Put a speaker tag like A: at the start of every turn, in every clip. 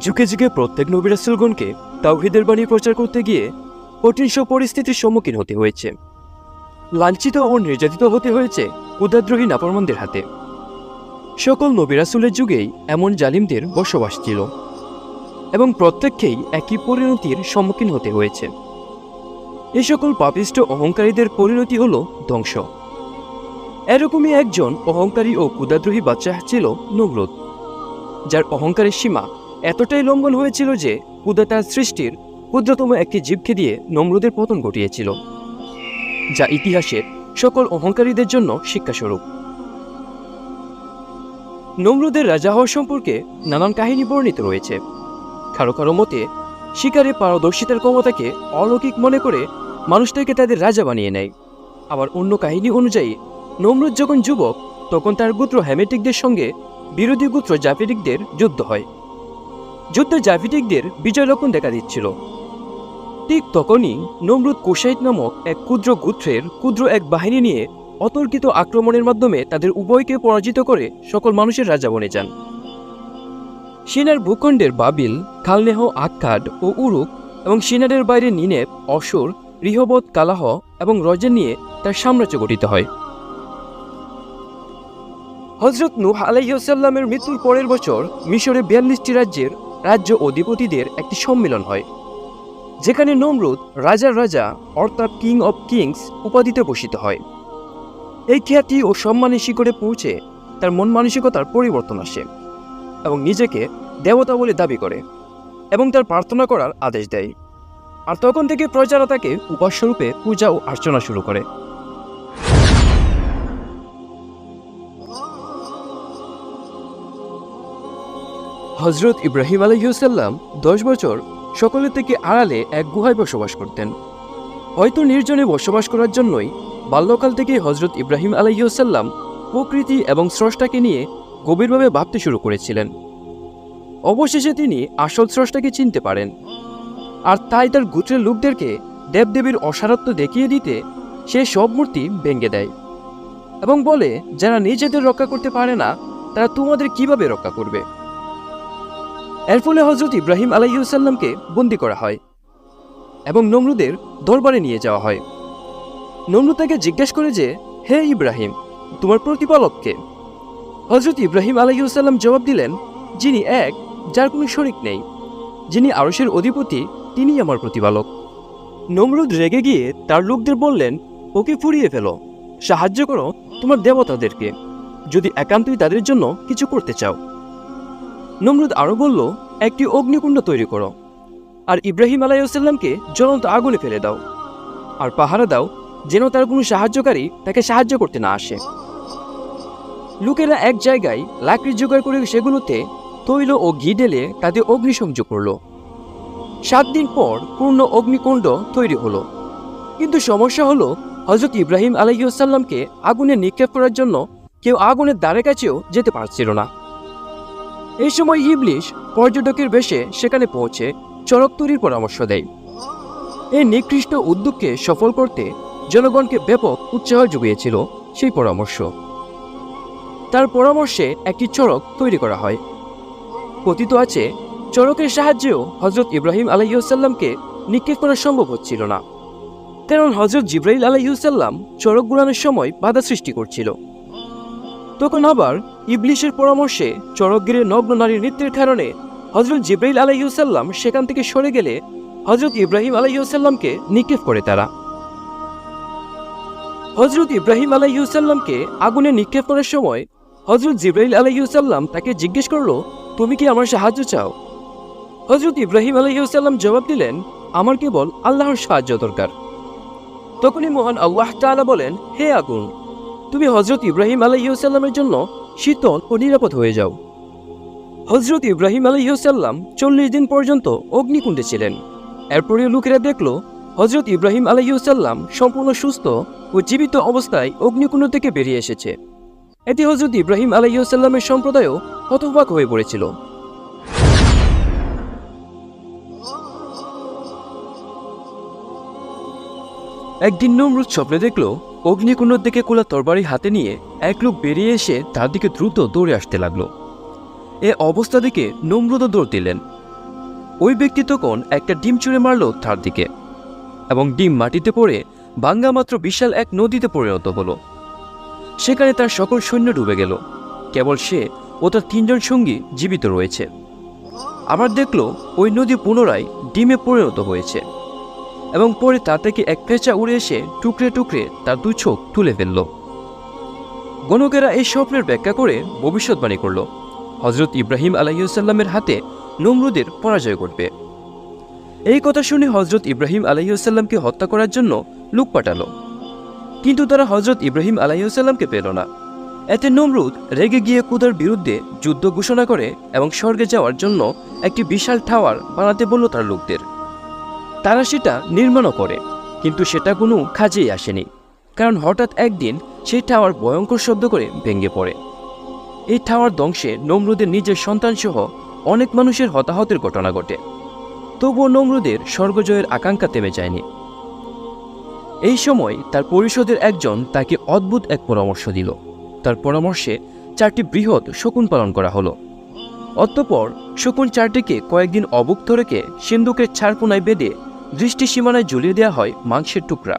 A: যুগে যুগে প্রত্যেক নবিরাসুলগণকে তাওহিদের বাণী প্রচার করতে গিয়ে কঠিন সব পরিস্থিতির সম্মুখীন হতে হয়েছে। লাঞ্ছিত ও নির্যাতিত হতে হয়েছে উদাদ্রোহী নাফরমানদের হাতে। সকল নবিরাসুলের যুগেই এমন জালিমদের বসবাস ছিল এবং প্রত্যেককেই একই পরিণতির সম্মুখীন হতে হয়েছে। এ সকল পাপিষ্ট অহংকারীদের পরিণতি হল ধ্বংস। এরকমই একজন অহংকারী ও কুদাদ্রোহী বাচ্চা ছিল নমরুদ যার অহংকারের সীমা এতটাই লঙ্ঘন হয়েছিল যে কুদা তার সৃষ্টির ক্ষুদ্রতম একটি জীবকে দিয়ে নমরুদের পতন ঘটিয়েছিল, যা ইতিহাসের সকল অহংকারীদের জন্য শিক্ষাস্বরূপ। নমরুদের রাজা হওয়া সম্পর্কে নানান কাহিনী বর্ণিত রয়েছে। কারও কারও মতে, শিকারে পারদর্শিতার ক্ষমতাকে অলৌকিক মনে করে মানুষটাকে তাদের রাজা বানিয়ে নেয়। আবার অন্য কাহিনী অনুযায়ী, নমরুদ যখন যুবক, তখন তার গোত্র হ্যামেটিকদের সঙ্গে বিরোধী গোত্র জাফেটিকদের যুদ্ধ হয়। যুদ্ধে জাফিটিকদের বিজয় লক্ষণ দেখা দিচ্ছিল। ঠিক তখনই নমরুদ কোশাইট নামক এক ক্ষুদ্র গোত্রের ক্ষুদ্র এক বাহিনী নিয়ে অতর্কিত আক্রমণের মাধ্যমে তাদের উভয়কে পরাজিত করে সকল মানুষের রাজা বনে যান। সিনার ভূখণ্ডের বাবিল, খালনেহ আক্কাড ও উরুক এবং সিনারের বাইরে নিনেপ অসুর রিহবত, কালাহ এবং রজেন নিয়ে তার সাম্রাজ্য গঠিত হয়। হজরত নূহ আলাইসাল্লামের মৃত্যুর পরের বছর মিশরে বিয়াল্লিশটি রাজ্যের রাজ্য অধিপতিদের একটি সম্মেলন হয়, যেখানে নমরুদ রাজার রাজা অর্থাৎ কিং অব কিংস উপাধিতে ভূষিত হয়। এই খ্যাতি ও সম্মানের শিখরে পৌঁছে তার মন মানসিকতার পরিবর্তন আসে এবং নিজেকে দেবতা বলে দাবি করে এবং তার প্রার্থনা করার আদেশ দেয়। আর তখন থেকে প্রজারা তাকে উপাস্যরূপে পূজা ও অর্চনা শুরু করে। হজরত ইব্রাহিম আলহিউসাল্লাম দশ বছর সকলের থেকে আড়ালে এক গুহায় বসবাস করতেন। হয়তো নির্জনে বসবাস করার জন্যই বাল্যকাল থেকে হজরত ইব্রাহিম আলহিউসাল্লাম প্রকৃতি এবং স্রষ্টাকে নিয়ে গভীরভাবে ভাবতে শুরু করেছিলেন। অবশেষে তিনি আসল স্রষ্টাকে চিনতে পারেন। আর তাই তার গোত্রের লোকদেরকে দেবদেবীর অসারত্ব দেখিয়ে দিতে সে সব মূর্তি ভেঙে দেয় এবং বলে, যারা নিজেদের রক্ষা করতে পারে না, তারা তোমাদের কীভাবে রক্ষা করবে? এর ফলে হজরত ইব্রাহিম আলাইসাল্লামকে বন্দি করা হয় এবং নমরুদের দরবারে নিয়ে যাওয়া হয়। নমরুদ তাকে জিজ্ঞেস করে যে, হে ইব্রাহিম, তোমার প্রতিপালককে হজরত ইব্রাহিম আলাইসাল্লাম জবাব দিলেন, যিনি এক, যার কোনো শরিক নেই। যিনি আরসের অধিপতি, তিনিই আমার প্রতিপালক। নমরুদ রেগে গিয়ে তার লোকদের বললেন, ওকে ফুরিয়ে ফেলো। সাহায্য করো তোমার দেবতাদেরকে। যদি একান্তই তাদের জন্য কিছু করতে চাও। নমরুদ আরও বলল, একটি অগ্নিকুণ্ড তৈরি করো আর ইব্রাহিম আলাইসাল্লামকে জ্বলন্ত আগুনে ফেলে দাও আর পাহারা দাও যেন তার কোনো সাহায্যকারী তাকে সাহায্য করতে না আসে। লোকেরা এক জায়গায় লাকড়ি জোগাড় করে সেগুলোতে তৈল ও ঘি ঢেলে তাদের অগ্নিসংযোগ করল। সাত দিন পর পূর্ণ অগ্নিকুণ্ড তৈরি হলো। কিন্তু সমস্যা হলো হজরত ইব্রাহিম আলহিউসাল্লামকে আগুনে নিক্ষেপ করার জন্য কেউ আগুনের দ্বারে কাছেও যেতে পারছিল না। এই সময় ইবলিশ পর্যটকের বেশে সেখানে পৌঁছে চড়ক তৈরির পরামর্শ দেয়। এই নিকৃষ্ট উদ্যোগকে সফল করতে জনগণকে ব্যাপক উৎসাহ জুগিয়েছিল সেই পরামর্শ। তার পরামর্শে একটি চড়ক তৈরি করা হয়। কথিত আছে, চড়কের সাহায্যেও হজরত ইব্রাহিম আলাইসাল্লামকে নিক্ষেপ করা সম্ভব হচ্ছিল না। কারণ হজরত জিব্রাইল আলাইসাল্লাম চড়ক গুড়ানোর সময় বাধা সৃষ্টি করছিল। তখন আবার ইবলিশের পরামর্শে চড়কগিরে নগ্ন নারীর নৃত্যের কারণে হজরত জিব্রাইল আলাইসাল্লাম সেখান থেকে সরে গেলে হজরত ইব্রাহিম আলাইসাল্লামকে নিক্ষেপ করে তারা। হজরত ইব্রাহিম আলাইসাল্লামকে আগুনে নিক্ষেপ করার সময় হজরত জিব্রাইল আলাইসাল্লাম তাকে জিজ্ঞেস করল, তুমি কি আমার সাহায্য চাও? হজরত ইব্রাহিম আলাইসাল্লাম জবাব দিলেন, আমার কেবল আল্লাহর সাহায্য দরকার। তখনই মহান আল্লাহ তাআলা বলেন, হে আগুন তুমি হজরত ইব্রাহিম আলাইসাল্লামের জন্য শীতল ও নিরাপদ হয়ে যাও। হজরত ইব্রাহিম আলাইসাল্লাম চল্লিশ দিন পর্যন্ত অগ্নিকুণ্ডে ছিলেন। এরপরে লোকেরা দেখল হজরত ইব্রাহিম আলাইসাল্লাম সম্পূর্ণ সুস্থ ও জীবিত অবস্থায় অগ্নিকুণ্ড থেকে বেরিয়ে এসেছে। এতে হজরত ইব্রাহিম আলাইসাল্লামের সম্প্রদায়ও হতবাক হয়ে পড়েছিল। একদিন নমরুদ স্বপ্নে দেখল, অগ্নিকুণ্ডর দিকে কোলা তরবারি হাতে নিয়ে এক লোক বেরিয়ে এসে তার দিকে দ্রুত দৌড়ে আসতে লাগল। এ অবস্থা দেখে নমরুদও দৌড় দিলেন। ওই ব্যক্তি তখন একটা ডিম ছুঁড়ে মারল তার দিকে এবং ডিম মাটিতে পড়ে ভাঙ্গা মাত্র বিশাল এক নদীতে পরিণত হলো। সেখানে তার সকল সৈন্য ডুবে গেল। কেবল সে ও তার তিনজন সঙ্গী জীবিত রয়েছে। আবার দেখল ওই নদী পুনরায় ডিমে পরিণত হয়েছে। এবং পরে তা থেকে এক পেঁচা উড়ে এসে টুকরে টুকরে তার দুই চোখ তুলে ফেলল। গণকেরা এই স্বপ্নের ব্যাখ্যা করে ভবিষ্যৎবাণী করল। হজরত ইব্রাহিম আলাইসাল্লামের হাতে নমরুদের পরাজয় ঘটবে। এই কথা শুনে হজরত ইব্রাহিম আলাইসাল্লামকে হত্যা করার জন্য লোক পাঠালো। কিন্তু তারা হজরত ইব্রাহিম আলাইসাল্লামকে পেল না। এতে নমরুদ রেগে গিয়ে কুদার বিরুদ্ধে যুদ্ধ ঘোষণা করে এবং স্বর্গে যাওয়ার জন্য একটি বিশাল টাওয়ার বানাতে বলল তার লোকদের। তারা সেটা নির্মাণও করে, কিন্তু সেটা কোনো কাজেই আসেনি, কারণ হঠাৎ একদিন সেই টাওয়ার ভয়ঙ্কর শব্দ করে ভেঙে পড়ে। এই টাওয়ার ধ্বংসে নমরুদের নিজের সন্তানসহ অনেক মানুষের হতাহতের ঘটনা ঘটে। তবুও নমরুদের স্বর্গজয়ের আকাঙ্ক্ষা থেমে যায়নি। এই সময় তার পরিষদের একজন তাকে অদ্ভুত এক পরামর্শ দিল। তার পরামর্শে চারটি বৃহৎ শকুন পালন করা হলো। অতঃপর শকুন চারটিকে কয়েকদিন অবুক্ত রেখে সিন্ধুকের ছাড়কোনায় বেঁধে দৃষ্টি সীমানায় ঝুলিয়ে দেওয়া হয় মাংসের টুকরা।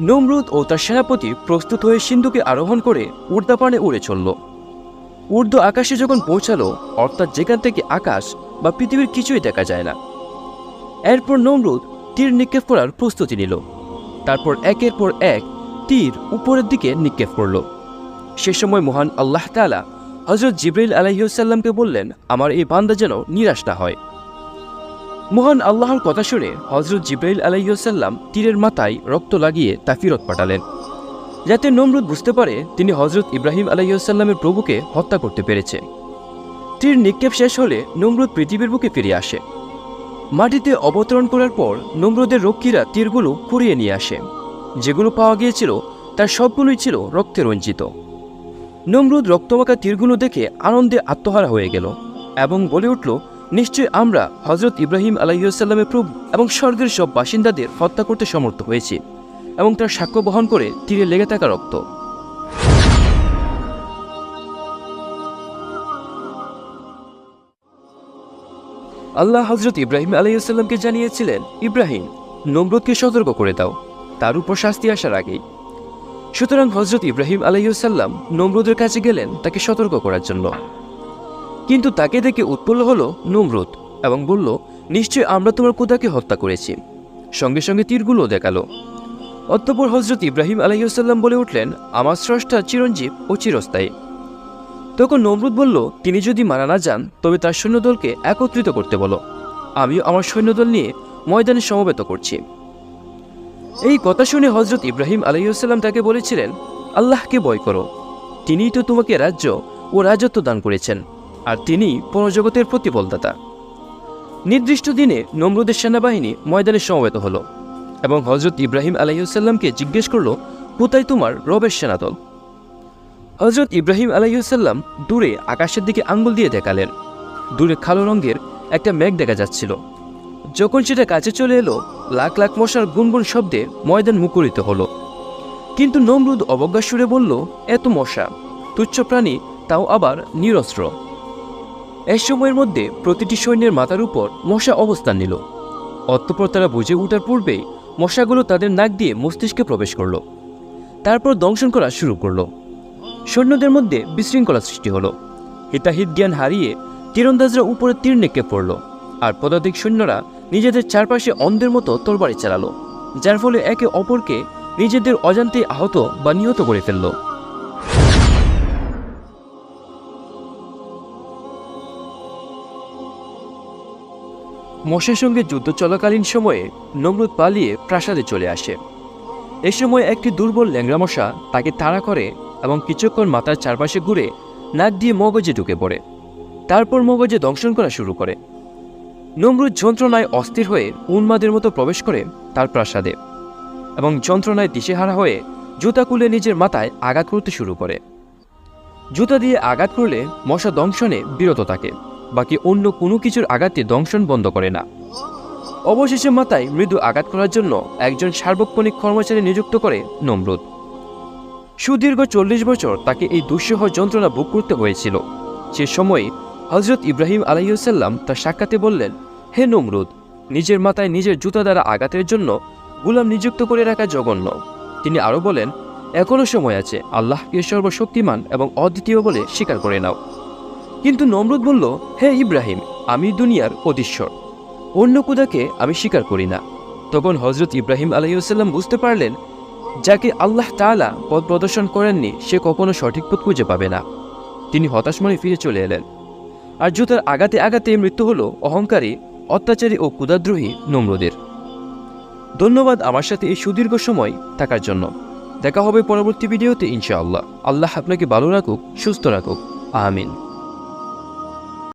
A: নমরুদ ও তার সেনাপতি প্রস্তুত হয়ে সিন্ধুকে আরোহণ করে উর্দাপানে উড়ে চলল। উর্দু আকাশে যখন পৌঁছালো, অর্থাৎ যেখান থেকে আকাশ বা পৃথিবীর কিছুই দেখা যায় না। এরপর নমরুদ তীর নিক্ষেপ করার প্রস্তুতি নিল। তারপর একের পর এক তীর উপরের দিকে নিক্ষেপ করল। সে সময় মহান আল্লাহ তালা হজরত জিব্রাইল আলহিউসাল্লামকে বললেন, আমার এই বান্দা যেন নিরাশ না হয়। মহান আল্লাহর কথা শুনে হজরত জিব্রাইল আলহিউসাল্লাম তীরের মাথায় রক্ত লাগিয়ে তা ফিরত পাঠালেন। যাতে নমরুদ বুঝতে পারে তিনি হজরত ইব্রাহিম আলহিউসাল্লামের প্রভুকে হত্যা করতে পেরেছে। তীর নিক্ষেপ শেষ হলে নমরুদ পৃথিবীর বুকে ফিরে আসে। মাটিতে অবতরণ করার পর নমরুদের রক্ষীরা তীরগুলো কুড়িয়ে নিয়ে আসে। যেগুলো পাওয়া গিয়েছিল, তার সবগুলোই ছিল রক্তে রঞ্জিত। নমরুদ রক্তমাখা তীরগুলো দেখে আনন্দে আত্মহারা হয়ে গেল এবং বলে উঠল নিশ্চয় আমরা হজরত ইব্রাহিম আলাইসাল্লামের প্রভু এবং স্বর্গের সব বাসিন্দাদের হত্যা করতে সমর্থ হয়েছি এবং তার সাক্ষ্য বহন করে তীরে লেগে থাকা রক্ত। আল্লাহ হজরত ইব্রাহিম আলাইসাল্লামকে জানিয়েছিলেন, ইব্রাহিম, নমরুদকে সতর্ক করে দাও। তার উপর শাস্তি আসার আগেই। সুতরাং হজরত ইব্রাহিম আলাইসাল্লাম নমরুদের কাছে গেলেন তাকে সতর্ক করার জন্য। কিন্তু তাকে দেখে উৎপন্ন হলো নমরুদ এবং বলল, নিশ্চয় আমরা তোমার কোদাকে হত্যা করেছি। সঙ্গে সঙ্গে তীরগুলো দেখাল। অতঃপর হজরত ইব্রাহিম আলাইসাল্লাম বলে উঠলেন, আমার স্রষ্টা চিরঞ্জীব ও চিরস্থায়ী। তখন নমরুদ বলল, তিনি যদি মারা না যান, তবে তার সৈন্যদলকে একত্রিত করতে বলো। আমিও আমার সৈন্যদল নিয়ে ময়দানে সমবেত করছি। এই কথা শুনে হজরত ইব্রাহিম আলাইসাল্লাম তাকে বলেছিলেন, আল্লাহকে বয় করো। তিনিই তো তোমাকে রাজ্য ও রাজত্ব দান করেছেন। আর তিনি পরজগতের প্রতিফলদাতা। নির্দিষ্ট দিনে নমরুদের সেনাবাহিনী ময়দানে সমবেত হলো এবং হজরত ইব্রাহিম আলাইসাল্লামকে জিজ্ঞেস করল, কোথায় তোমার রবের সেনাদল? হজরত ইব্রাহিম আলাইসাল্লাম দূরে আকাশের দিকে আঙ্গুল দিয়ে দেখালেন। দূরে কালো রঙের একটা মেঘ দেখা যাচ্ছিল। যখন সেটা কাছে চলে এলো, লাখ লাখ মশার গুনগুন শব্দে ময়দান মুখরিত হলো। কিন্তু নমরুদ অবজ্ঞা সুরে বলল, এত মশা, তুচ্ছ প্রাণী, তাও আবার নিরস্ত্র। এই সময়ের মধ্যে প্রতিটি সৈন্যের মাথার উপর মশা অবস্থান নিল। অতঃপর তারা বুঝে ওঠার পূর্বেই মশাগুলো তাদের নাক দিয়ে মস্তিষ্কে প্রবেশ করল। তারপর দংশন করা শুরু করল। সৈন্যদের মধ্যে বিশৃঙ্খলা সৃষ্টি হলো। হিতাহিত জ্ঞান হারিয়ে তীরন্দাজরা উপরে তীর নেকে পড়ল, আর পদাতিক সৈন্যরা নিজেদের চারপাশে অন্ধের মতো তরবারি চালালো, যার ফলে একে অপরকে নিজেদের অজান্তে আহত বা নিহত করে ফেলল। মশের সঙ্গে যুদ্ধ চলাকালীন সময়ে নমরুদ পালিয়ে প্রাসাদে চলে আসে। এ সময় একটি দুর্বল ল্যাংরা মশা তাকে তাড়া করে এবং কিছুক্ষণ মাথার চারপাশে ঘুরে নাক দিয়ে মগজে ঢুকে পড়ে। তারপর মগজে দংশন করা শুরু করে। নমরুদ যন্ত্রণায় অস্থির হয়ে উন্মাদের মতো প্রবেশ করে তার প্রাসাদে এবং যন্ত্রণায় দিশেহারা হয়ে জুতা কুলে নিজের মাথায় আঘাত করতে শুরু করে। জুতা দিয়ে আঘাত করলে মশা দংশনে বিরত থাকে। বাকি অন্য কোনো কিছুর আঘাতে দংশন বন্ধ করে না। অবশেষে মাথায় মৃদু আঘাত করার জন্য একজন সার্বক্ষণিক কর্মচারী নিযুক্ত করে নমরুদ। সুদীর্ঘ চল্লিশ বছর তাকে এই দুঃসহ যন্ত্রণা ভোগ করতে হয়েছিল। সে সময়ে হজরত ইব্রাহিম আলাইসাল্লাম তার সাক্ষাতে বললেন, হে নমরুদ, নিজের মাথায় নিজের জুতা দ্বারা আঘাতের জন্য গুলাম নিযুক্ত করে রাখা জঘন্য। তিনি আরও বলেন এখনও সময় আছে, আল্লাহকে সর্বশক্তিমান এবং অদ্বিতীয় বলে স্বীকার করে নাও। কিন্তু নমরুদ বলল, হে ইব্রাহিম, আমি দুনিয়ার অধীশ্বর। অন্য কুদাকে আমি স্বীকার করি না। তখন হজরত ইব্রাহিম আলাইসাল্লাম বুঝতে পারলেন, যাকে আল্লাহ তাআলা পথ প্রদর্শন করেননি, সে কখনো সঠিক পথ খুঁজে পাবে না। তিনি হতাশ মনে ফিরে চলে এলেন। আর জুতার আঘাতে আঘাতে মৃত্যু হলো অহংকারী, অত্যাচারী ও কুদাদ্রোহী নমরুদের। ধন্যবাদ আমার সাথে এই সুদীর্ঘ সময় থাকার জন্য। দেখা হবে পরবর্তী ভিডিওতে ইনশাআল্লাহ। আল্লাহ আপনাকে ভালো রাখুক, সুস্থ রাখুক। আমিন।